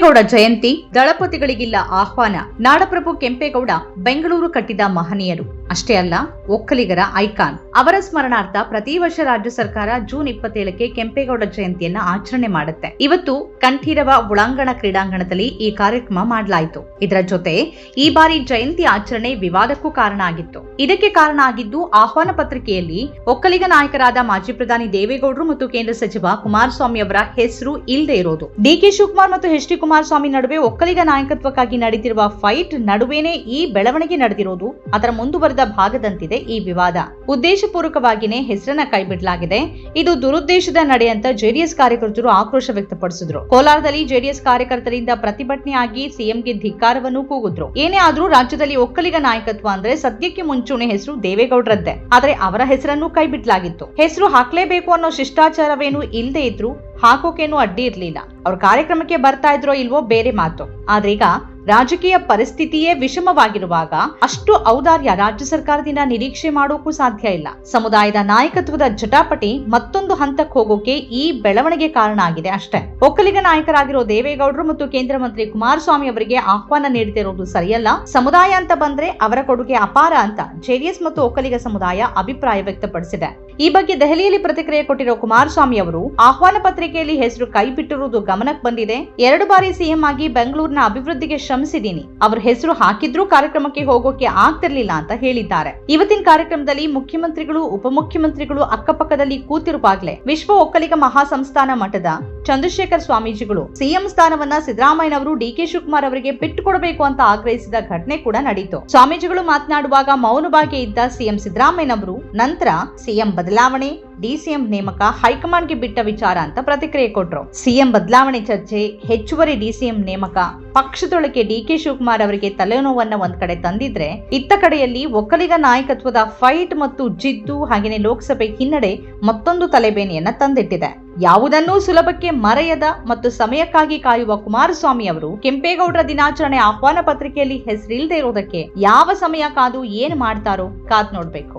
ಕೆಂಪೇಗೌಡ ಜಯಂತಿ ದಳಪತಿಗಳಿಗಿಲ್ಲ ಆಹ್ವಾನ ನಾಡಪ್ರಭು ಕೆಂಪೇಗೌಡ ಬೆಂಗಳೂರು ಕಟ್ಟಿದ ಮಹನೀಯರು ಅಷ್ಟೇ ಅಲ್ಲ, ಒಕ್ಕಲಿಗರ ಐಕಾನ್. ಅವರ ಸ್ಮರಣಾರ್ಥ ಪ್ರತಿ ವರ್ಷ ರಾಜ್ಯ ಸರ್ಕಾರ ಜೂನ್ ಇಪ್ಪತ್ತೇಳಕ್ಕೆ ಕೆಂಪೇಗೌಡ ಜಯಂತಿಯನ್ನ ಆಚರಣೆ ಮಾಡುತ್ತೆ. ಇವತ್ತು ಕಂಠೀರವ ಒಳಾಂಗಣ ಕ್ರೀಡಾಂಗಣದಲ್ಲಿ ಈ ಕಾರ್ಯಕ್ರಮ ಮಾಡಲಾಯಿತು. ಇದರ ಜೊತೆ ಈ ಬಾರಿ ಜಯಂತಿ ಆಚರಣೆ ವಿವಾದಕ್ಕೂ ಕಾರಣ ಆಗಿತ್ತು. ಇದಕ್ಕೆ ಕಾರಣ ಆಗಿದ್ದು ಆಹ್ವಾನ ಪತ್ರಿಕೆಯಲ್ಲಿ ಒಕ್ಕಲಿಗ ನಾಯಕರಾದ ಮಾಜಿ ಪ್ರಧಾನಿ ದೇವೇಗೌಡರು ಮತ್ತು ಕೇಂದ್ರ ಸಚಿವ ಕುಮಾರಸ್ವಾಮಿ ಅವರ ಹೆಸರು ಇಲ್ಲದೆ ಇರೋದು. ಡಿಕೆ ಶಿವಕುಮಾರ್ ಮತ್ತು ಎಚ್ ಡಿ ಕುಮಾರಸ್ವಾಮಿ ನಡುವೆ ಒಕ್ಕಲಿಗ ನಾಯಕತ್ವಕ್ಕಾಗಿ ನಡೆದಿರುವ ಫೈಟ್ ನಡುವೆನೇ ಈ ಬೆಳವಣಿಗೆ ನಡೆದಿರೋದು. ಅದರ ಮುಂದುವರೆದ ಭಾಗದಂತಿದೆ ಈ ವಿವಾದ. ಉದ್ದೇಶಪೂರ್ವಕವಾಗಿನೇ ಹೆಸರನ್ನ ಕೈಬಿಡಲಾಗಿದೆ. ಇದು ದುರುದ್ದೇಶದ ನಡೆ ಅಂತ ಜೆಡಿಎಸ್ ಕಾರ್ಯಕರ್ತರು ಆಕ್ರೋಶ ವ್ಯಕ್ತಪಡಿಸಿದ್ರು. ಕೋಲಾರದಲ್ಲಿ ಜೆಡಿಎಸ್ ಕಾರ್ಯಕರ್ತರಿಂದ ಪ್ರತಿಭಟನೆಯಾಗಿ ಸಿಎಂಗೆ ಧಿಕ್ಕಾರವನ್ನು ಕೂಗಿದ್ರು. ಏನೇ ಆದ್ರೂ ರಾಜ್ಯದಲ್ಲಿ ಒಕ್ಕಲಿಗ ನಾಯಕತ್ವ ಅಂದ್ರೆ ಸದ್ಯಕ್ಕೆ ಮುಂಚೂಣಿ ಹೆಸರು ದೇವೇಗೌಡರದ್ದೇ. ಆದ್ರೆ ಅವರ ಹೆಸರನ್ನು ಕೈಬಿಡಲಾಗಿತ್ತು. ಹೆಸರು ಹಾಕ್ಲೇಬೇಕು ಅನ್ನೋ ಶಿಷ್ಟಾಚಾರವೇನು ಇಲ್ಲದೆ ಇದ್ರು ಹಾಕೋಕೇನು ಅಡ್ಡಿ ಇರ್ಲಿಲ್ಲ. ಅವ್ರ ಕಾರ್ಯಕ್ರಮಕ್ಕೆ ಬರ್ತಾ ಇದ್ರೋ ಇಲ್ವೋ ಬೇರೆ ಮಾತು. ಆದ್ರೀಗ ರಾಜಕೀಯ ಪರಿಸ್ಥಿತಿಯೇ ವಿಷಮವಾಗಿರುವಾಗ ಅಷ್ಟು ಔದಾರ್ಯ ರಾಜ್ಯ ಸರ್ಕಾರದಿಂದ ನಿರೀಕ್ಷೆ ಮಾಡೋಕ್ಕೂ ಸಾಧ್ಯ ಇಲ್ಲ. ಸಮುದಾಯದ ನಾಯಕತ್ವದ ಜಟಾಪಟಿ ಮತ್ತೊಂದು ಹಂತಕ್ಕೆ ಹೋಗೋಕೆ ಈ ಬೆಳವಣಿಗೆ ಕಾರಣ ಆಗಿದೆ ಅಷ್ಟೇ. ಒಕ್ಕಲಿಗ ನಾಯಕರಾಗಿರೋ ದೇವೇಗೌಡರು ಮತ್ತು ಕೇಂದ್ರ ಮಂತ್ರಿ ಕುಮಾರಸ್ವಾಮಿ ಅವರಿಗೆ ಆಹ್ವಾನ ನೀಡುತ್ತಿರುವುದು ಸರಿಯಲ್ಲ. ಸಮುದಾಯ ಅಂತ ಬಂದ್ರೆ ಅವರ ಕೊಡುಗೆ ಅಪಾರ ಅಂತ ಜೆಡಿಎಸ್ ಮತ್ತು ಒಕ್ಕಲಿಗ ಸಮುದಾಯ ಅಭಿಪ್ರಾಯ ವ್ಯಕ್ತಪಡಿಸಿದೆ. ಈ ಬಗ್ಗೆ ದೆಹಲಿಯಲ್ಲಿ ಪ್ರತಿಕ್ರಿಯೆ ಕೊಟ್ಟಿರೋ ಕುಮಾರಸ್ವಾಮಿ ಅವರು, ಆಹ್ವಾನ ಪತ್ರಿಕೆಯಲ್ಲಿ ಹೆಸರು ಕೈಬಿಟ್ಟಿರುವುದು ಗಮನಕ್ಕೆ ಬಂದಿದೆ. ಎರಡು ಬಾರಿ ಸಿಎಂ ಆಗಿ ಬೆಂಗಳೂರಿನ ಅಭಿವೃದ್ಧಿಗೆ ಶ್ರಮಿಸಿದ್ದೀನಿ ಅವ್ರ ಹೆಸರು ಹಾಕಿದ್ರೂ ಕಾರ್ಯಕ್ರಮಕ್ಕೆ ಹೋಗೋಕೆ ಆಗ್ತಿರ್ಲಿಲ್ಲ ಅಂತ ಹೇಳಿದ್ದಾರೆ. ಇವತ್ತಿನ ಕಾರ್ಯಕ್ರಮದಲ್ಲಿ ಮುಖ್ಯಮಂತ್ರಿಗಳು, ಉಪಮುಖ್ಯಮಂತ್ರಿಗಳು ಅಕ್ಕಪಕ್ಕದಲ್ಲಿ ಕೂತಿರುವಾಗ್ಲೇ ವಿಶ್ವ ಒಕ್ಕಲಿಗ ಮಹಾಸಂಸ್ಥಾನ ಮಠದ ಚಂದ್ರಶೇಖರ್ ಸ್ವಾಮೀಜಿಗಳು. ಸಿಎಂ ಸ್ಥಾನವನ್ನ ಸಿದ್ದರಾಮಯ್ಯನವರು ಡಿಕೆ ಶಿವಕುಮಾರ್ ಅವರಿಗೆ ಬಿಟ್ಟು ಕೊಡಬೇಕು ಅಂತ ಆಗ್ರಹಿಸಿದ ಘಟನೆ ಕೂಡ ನಡೆಯಿತು ಸ್ವಾಮೀಜಿಗಳು ಮಾತನಾಡುವಾಗ ಮೌನವಾಗಿ ಇದ್ದ ಸಿಎಂ ಸಿದ್ದರಾಮಯ್ಯನವರು, ನಂತರ ಸಿಎಂ ಬದಲಾವಣೆ ಡಿಸಿಎಂ ನೇಮಕ, ಹೈಕಮಾಂಡ್ಗೆ ಬಿಟ್ಟ ವಿಚಾರ ಅಂತ ಪ್ರತಿಕ್ರಿಯೆ ಕೊಟ್ರು. ಸಿಎಂ ಬದಲಾವಣೆ ಚರ್ಚೆ, ಹೆಚ್ಚುವರಿ ಡಿಸಿಎಂ ನೇಮಕ, ಪಕ್ಷದೊಳಗೆ ಡಿಕೆ ಶಿವಕುಮಾರ್ ಅವರಿಗೆ ತಲೆನೋವನ್ನ ಒಂದ್ ಕಡೆ ತಂದಿದ್ರೆ, ಇತ್ತ ಕಡೆಯಲ್ಲಿ ಒಕ್ಕಲಿಗ ನಾಯಕತ್ವದ ಫೈಟ್ ಮತ್ತು ಜಿದ್ದು ಹಾಗೆಯೇ ಲೋಕಸಭೆ ಹಿನ್ನಡೆ ಮತ್ತೊಂದು ತಲೆಬೇನೆಯನ್ನ ತಂದಿಟ್ಟಿದೆ. ಯಾವುದನ್ನೂ ಸುಲಭಕ್ಕೆ ಮರೆಯದ ಮತ್ತು ಸಮಯಕ್ಕಾಗಿ ಕಾಯುವ ಕುಮಾರಸ್ವಾಮಿ ಅವರು ಕೆಂಪೇಗೌಡರ ದಿನಾಚರಣೆ ಆಹ್ವಾನ ಪತ್ರಿಕೆಯಲ್ಲಿ ಹೆಸರಿಲ್ಲದೆ ಇರೋದಕ್ಕೆ ಯಾವ ಸಮಯ ಕಾದು ಏನ್ ಮಾಡ್ತಾರೋ ಕಾದ್ ನೋಡ್ಬೇಕು.